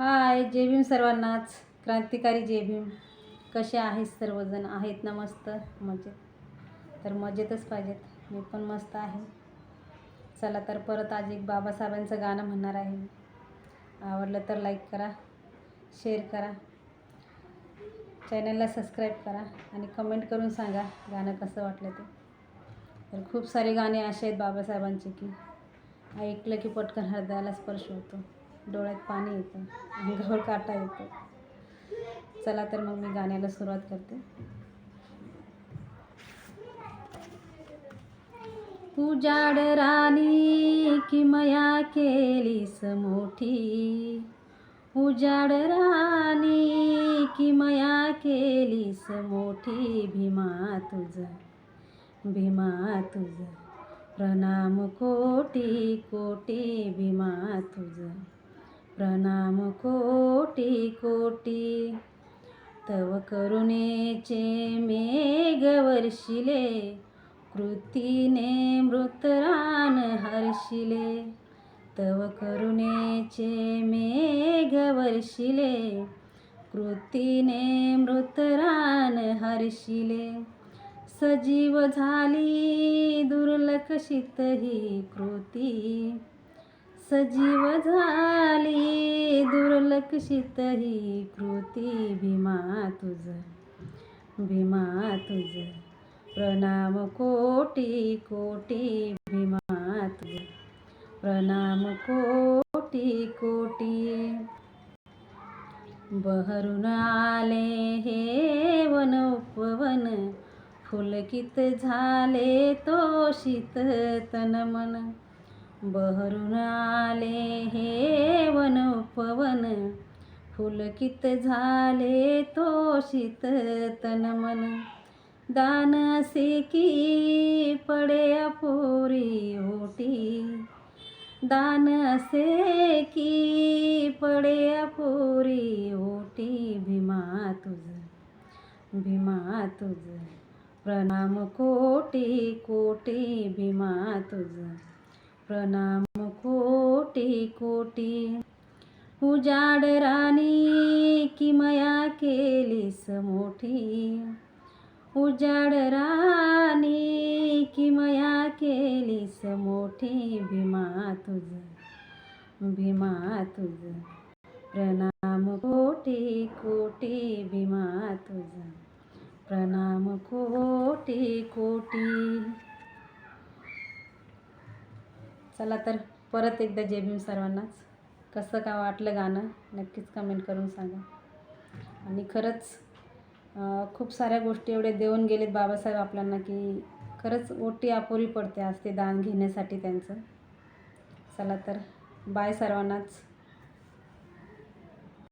हाय जय भीम सर्वांनाच. क्रांतिकारी जय भीम. कसे आहेत सर्वजण? आहेत ना मस्त? मजेत. तर मजेतच पाहिजेत. मी पण मस्त आहे. चला तर परत आज एक बाबासाहेबांचं गाणं म्हणणार आहे मी. आवडलं तर लाईक करा शेअर करा. चॅनलला सबस्क्राईब करा आणि कमेंट करून सांगा गाणं कसं वाटलं ते. तर खूप सारे गाणे असे आहेत बाबासाहेबांचे की ऐकलं की पटकन हृदयाला स्पर्श होतो. डोळ्यात पाणी येतं अंगावर काटा येतो. चला तर मग मी गाण्याला सुरुवात करते. उजाड राणी किमया केलीस मोठी? उजाड राणी किमया केलीस मोठी? भीमा तुझ भीमा तुझ. प्रणाम कोटी कोटी भीमा तुझ. प्रणाम कोटी कोटी. तव करुणेचे मेघ वर्षिले कृतीने मृतरान हर्षिले. तव करुणेचे मेघ वर्षिले कृतीने मृतरान हर्षिले. सजीव झाली दुर्लक्षित ही कृती. सजीव झाली. दुर्लक्षित ही कृती भीमा तुझ. भीमा तुझ. प्रणाम कोटी कोटी भीमा तुझ. प्रणाम कोटी कोटी. बहरून आले हे वन उपवन. फुलकित झाले तोषित तन मन. बहरून आले हे वन उपवन. फुलकित झाले तोषित तन मन. दान असे की पडे अपुरी ओटी. दान असे की पडे अपुरी ओटी. भीमा तुझ भीमा तुझ. प्रणाम कोटी कोटी भीमा तुझ. प्रणाम कोटी कोटी. उजाड राणी किमया केलीस मोठी. उजाड राणी किमया केलीस मोठी. भीमा तुझ भीमा तुझ. प्रणाम कोटी कोटी भीमा तुझ. प्रणाम कोटी कोटी. चला तर परत एकदा जय भीम सर्वांनाच. कसं का वाटलं गाणं नक्कीच कमेंट करून सांगा. आणि खरंच खूप साऱ्या गोष्टी एवढे देऊन गेलेत बाबासाहेब आपल्याला की खरंच ओटी अपुरी पडते आज ते दान घेण्यासाठी त्यांचं. चला तर बाय सर्वांनाच.